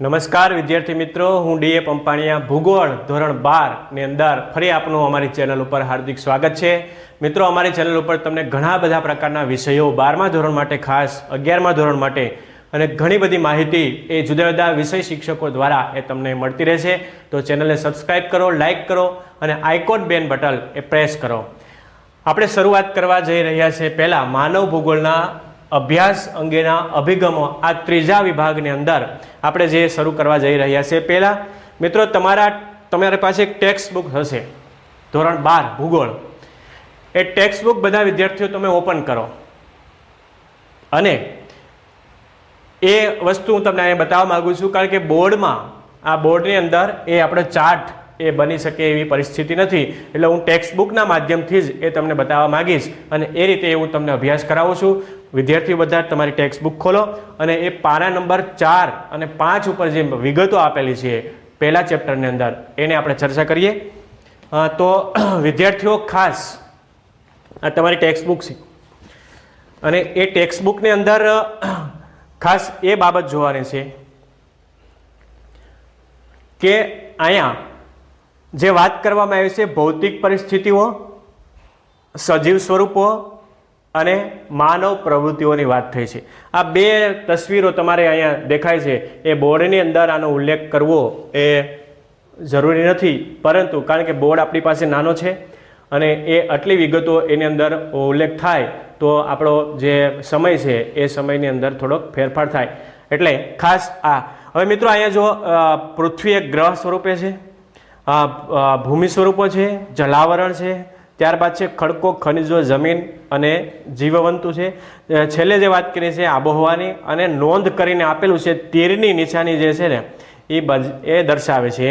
નમસ્કાર, વિદ્યાર્થી મિત્રો. હું ડીએ પંપાણીયા ભૂગોળ ધોરણ બારની અંદર ફરી આપનું અમારી ચેનલ ઉપર હાર્દિક સ્વાગત છે. મિત્રો, અમારી ચેનલ ઉપર તમને ઘણા બધા પ્રકારના વિષયો બારમા ધોરણ માટે ખાસ, અગિયારમા ધોરણ માટે અને ઘણી બધી માહિતી એ જુદા જુદા વિષય શિક્ષકો દ્વારા એ તમને મળતી રહેશે. તો ચેનલને સબસ્ક્રાઇબ કરો, લાઇક કરો અને આઇકોન બેન બટન એ પ્રેસ કરો. આપણે શરૂઆત કરવા જઈ રહ્યા છે પહેલાં માનવ ભૂગોળના અભ્યાસ અંગેના અભિગમો આ ત્રીજા વિભાગની અંદર આપણે જે શરૂ કરવા જઈ રહ્યા છે પહેલાં, મિત્રો, તમારા, તમારી પાસે એક ટેક્સ્ટ બુક હશે. ધોરણ બાર, ભૂગોળ. એ ટેક્સ્ટ બુક બધા વિદ્યાર્થીઓ તમે ઓપન કરો. અને એ વસ્તુ હું તમને અહીંયા બતાવવા માગું છું, કારણ કે બોર્ડમાં, આ બોર્ડની અંદર એ આપણે ચાર્ટ એ બની શકે એવી પરિસ્થિતિ નથી. એટલે હું ટેક્સ્ટ બુકના માધ્યમથી જ એ તમને બતાવવા માગીશ અને એ રીતે હું તમને અભ્યાસ કરાવું છું. વિદ્યાર્થીઓ બધા તમારી ટેક્સ્ટ બુક ખોલો અને એ પાના નંબર ચાર અને પાંચ ઉપર જે વિગતો આપેલી છે પહેલા ચેપ્ટરની અંદર, એને આપણે ચર્ચા કરીએ. તો વિદ્યાર્થીઓ ખાસ, આ તમારી ટેક્સ્ટ બુક છે. અને એ ટેક્સ્ટ બુકની અંદર ખાસ એ બાબત જોવાની છે કે અહીંયા જે વાત કરવામાં આવી છે ભૌતિક પરિસ્થિતિઓ, સજીવ સ્વરૂપો અને માનવ પ્રવૃત્તિઓની વાત થઈ છે. આ બે તસવીરો તમારે અહીંયા દેખાય છે. એ બોર્ડની અંદર આનો ઉલ્લેખ કરવો એ જરૂરી નથી, પરંતુ કારણ કે બોર્ડ આપણી પાસે નાનો છે અને એ આટલી વિગતો એની અંદર ઉલ્લેખ થાય તો આપણો જે સમય છે એ સમયની અંદર થોડોક ફેરફાર થાય. એટલે ખાસ આ. હવે મિત્રો અહીંયા જો પૃથ્વી એક ગ્રહ સ્વરૂપે છે ભૂમિ સ્વરૂપો છે, જલાવરણ છે ત્યારબાદ છે ખડકો, ખનિજો, જમીન અને જીવવંતુ છે. છેલ્લે જે વાત કરી છે આબોહવાની અને નોંધ કરીને આપેલું છે તીરની નિશાની જે છે ને, એ બજ, એ દર્શાવે છે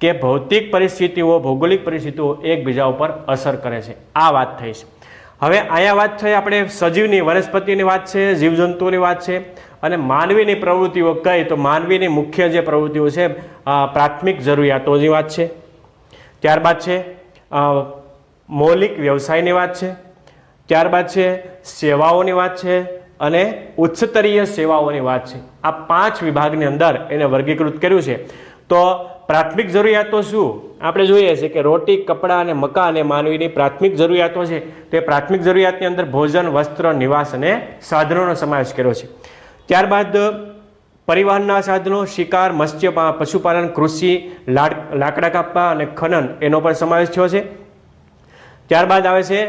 કે ભૌતિક પરિસ્થિતિઓ, ભૌગોલિક પરિસ્થિતિઓ એકબીજા ઉપર અસર કરે છે. આ વાત થઈ છે. હવે અહીંયા વાત થઈ આપણે સજીવની, વનસ્પતિની વાત છે, જીવજંતુઓની વાત છે અને માનવીની પ્રવૃત્તિઓ કઈ તો માનવીની મુખ્ય જે પ્રવૃત્તિઓ છે પ્રાથમિક જરૂરિયાતોની વાત છે. ત્યારબાદ છે મૌલિક વ્યવસાયની વાત છે, ત્યારબાદ છે સેવાઓની વાત છે અને ઉચ્ચતરીય સેવાઓની વાત છે. આ પાંચ વિભાગની અંદર એને વર્ગીકૃત કર્યું છે. તો પ્રાથમિક જરૂરિયાતો શું? આપણે જોઈએ છે કે રોટી, કપડાં અને મકાન એ માનવીની પ્રાથમિક જરૂરિયાતો છે. તે પ્રાથમિક જરૂરિયાતની અંદર ભોજન, વસ્ત્ર, નિવાસ અને સાધનોનો સમાવેશ કર્યો છે. ત્યારબાદ પરિવહનના સાધનો, શિકાર, મત્સ્ય પશુપાલન, કૃષિ, લાડ, લાકડા કાપવા અને ખનન એનો પણ સમાવેશ થયો છે. ત્યારબાદ આવે છે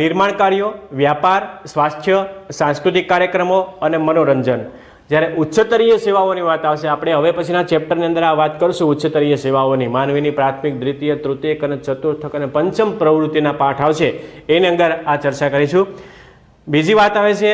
નિર્માણ કાર્યો, વ્યાપાર, સ્વાસ્થ્ય, સાંસ્કૃતિક કાર્યક્રમો અને મનોરંજન. જ્યારે ઉચ્ચતરીય સેવાઓની વાત આવશે, આપણે હવે પછીના ચેપ્ટરની અંદર આ વાત કરશું, ઉચ્ચતરીય સેવાઓની. માનવીની પ્રાથમિક, દ્વિતીય, તૃતીયક અને ચતુર્થક અને પંચમ પ્રવૃત્તિના પાઠ આવશે. એની અંદર આ ચર્ચા કરીશું. બીજી વાત આવે છે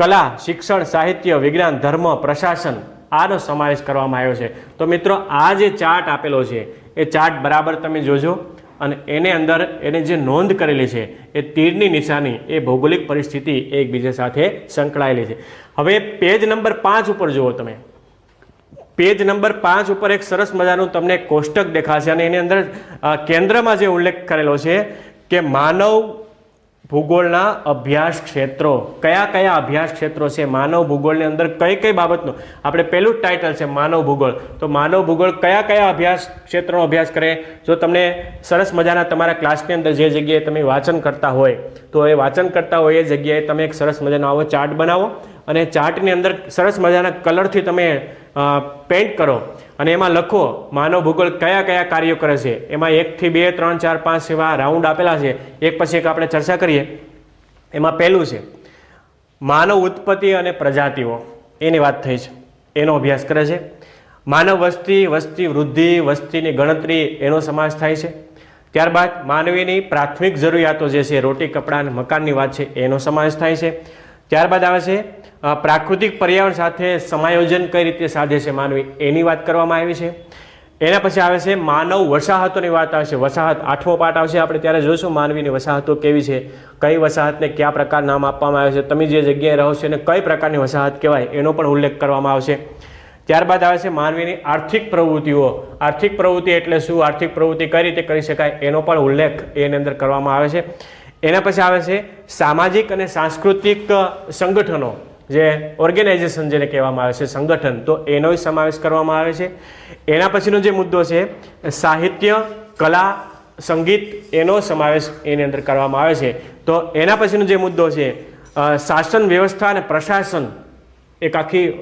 કલા, શિક્ષણ, સાહિત્ય, વિજ્ઞાન, ધર્મ, પ્રશાસન, આનો સમાવેશ કરવામાં આવ્યો છે. તો મિત્રો, આ જે ચાર્ટ આપેલો છે, એ ચાર્ટ બરાબર તમે જોજો. અને એને અંદર એને જે નોંધ કરેલી છે, એ તીરની નિશાની, એ ભૌગોલિક પરિસ્થિતિ એકબીજા સાથે સંકળાયેલી છે. હવે પેજ નંબર પાંચ ઉપર જુઓ તમે. પેજ નંબર પાંચ ઉપર એક સરસ મજાનું તમને કોષ્ટક દેખાશે અને એની અંદર કેન્દ્રમાં જે ઉલ્લેખ કરેલો છે કે માનવ ભૂગોળના અભ્યાસ ક્ષેત્રો. કયા કયા અભ્યાસ ક્ષેત્રો છે? માનવ ભૂગોળની અંદર કઈ કઈ બાબતનું? આપણે પહેલું જ ટાઇટલ છે, માનવ ભૂગોળ. તો માનવ ભૂગોળ કયા કયા અભ્યાસ ક્ષેત્રનો અભ્યાસ કરે? જો તમને સરસ મજાના તમારા ક્લાસની અંદર જે જગ્યાએ તમે વાંચન કરતા હોય, તો એ વાંચન કરતા હોય એ જગ્યાએ તમે એક સરસ મજાનો આવો ચાર્ટ બનાવો અને ચાર્ટની અંદર સરસ મજાના કલરથી તમે પેન્ટ કરો. અને એમાં લખો, માનવ ભૂગોળ કયા કયા કાર્યો કરે છે? એમાં એકથી બે, ત્રણ, ચાર, પાંચ એવા રાઉન્ડ આપેલા છે. એક પછી એક આપણે ચર્ચા કરીએ. એમાં પહેલું છે, માનવ ઉત્પત્તિ અને પ્રજાતિઓ. એની વાત થઈ છે. એનો અભ્યાસ કરે છે. માનવ વસ્તી વસ્તી વૃદ્ધિ, વસ્તીની ગણતરી, એનો સમાવેશ થાય છે. ત્યારબાદ, માનવીની પ્રાથમિક જરૂરિયાતો જે છે, રોટી, કપડાં મકાનની વાત છે, એનો સમાવેશ થાય છે. ત્યારબાદ આવે છે પ્રાકૃતિક પર્યાવરણ સાથે સમાયોજન કઈ રીતે સાધે છે માનવી? એની વાત કરવામાં આવી છે. એના પછી આવે છે, માનવ વસાહતોની વાત આવશે વસાહત આઠમો પાઠ આવશે, આપણે ત્યારે જોઈશું માનવીની વસાહતો કેવી છે, કઈ વસાહતને કયા પ્રકાર નામ આપવામાં આવે છે, તમે જે જગ્યાએ રહો છો એને કઈ પ્રકારની વસાહત કહેવાય, એનો પણ ઉલ્લેખ કરવામાં આવશે. ત્યારબાદ આવે છે, માનવીની આર્થિક પ્રવૃત્તિઓ. આર્થિક પ્રવૃત્તિ એટલે શું? આર્થિક પ્રવૃત્તિ કઈ રીતે કરી શકાય? એનો પણ ઉલ્લેખ એની અંદર કરવામાં આવે છે. એના પછી આવે છે સામાજિક અને સાંસ્કૃતિક સંગઠનો, જે ઓર્ગેનાઇઝેશન જેને કહેવામાં આવે છે, સંગઠન. તો એનો સમાવેશ કરવામાં આવે છે. એના પછીનો જે મુદ્દો છે, સાહિત્ય, કલા, સંગીત, એનો સમાવેશ એની અંદર કરવામાં આવે છે. તો એના પછીનો જે મુદ્દો છે શાસન વ્યવસ્થા અને પ્રશાસન. એક આખી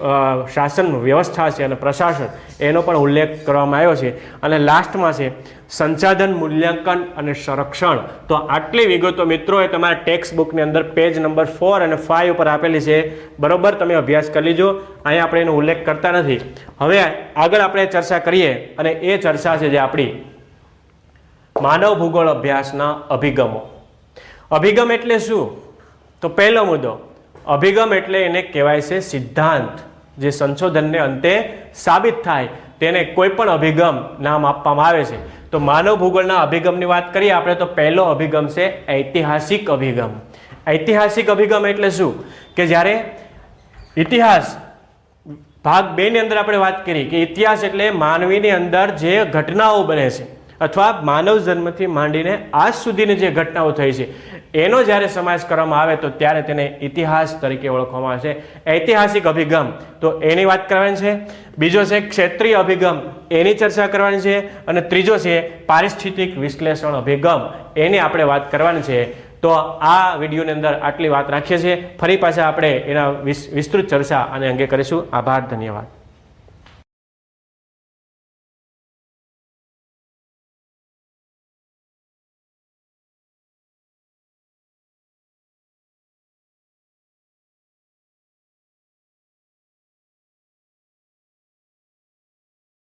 શાસન વ્યવસ્થા છે અને પ્રશાસન, એનો પણ ઉલ્લેખ કરવામાં આવ્યો છે. અને લાસ્ટમાં છે, સંસાધન મૂલ્યાંકન અને સંરક્ષણ. તો આટલી વિગતો મિત્રો, એ તમારા ટેક્સ્ટ બુકની અંદર પેજ નંબર ફોર અને ફાઇવ ઉપર આપેલી છે. બરોબર, તમે અભ્યાસ કરી લીજો. અહીંયા આપણે એનો ઉલ્લેખ કરતા નથી. હવે આગળ આપણે ચર્ચા કરીએ અને એ ચર્ચા છે જે આપણી માનવ ભૂગોળ અભ્યાસના અભિગમો. અભિગમ એટલે શું? તો પહેલો મુદ્દો અભિગમ એટલે એને કહેવાય છે સિદ્ધાંત. જે સંશોધનને અંતે સાબિત થાય, તેને કોઈ પણ અભિગમ નામ આપવામાં આવે છે. તો માનવ ભૂગોળના અભિગમની વાત કરીએ, આપણે તો પહેલો અભિગમ છે ઐતિહાસિક અભિગમ. ઐતિહાસિક અભિગમ એટલે શું? કે જ્યારે ઇતિહાસ, ભાગ બેની અંદર આપણે વાત કરી કે ઇતિહાસ એટલે માનવીની અંદર જે ઘટનાઓ બને છે. અથવા માનવ જન્મથી માંડીને આજ સુધીની જે ઘટનાઓ થઈ છે, એનો જ્યારે સમાજ કરવામાં આવે તો ત્યારે તેને ઇતિહાસ તરીકે ઓળખવામાં આવે છે. ઐતિહાસિક અભિગમ, તો એની વાત કરવાની છે. બીજો છે ક્ષેત્રીય અભિગમ, એની ચર્ચા કરવાની છે. અને ત્રીજો છે પારિસ્થિતિક વિશ્લેષણ અભિગમ, એની આપણે વાત કરવાની છે. તો આ વિડીયોની અંદર આટલી વાત રાખીએ છીએ. ફરી પાછા આપણે એના વિસ- વિસ્તૃત ચર્ચા અને અંગે કરીશું. આભાર, ધન્યવાદ.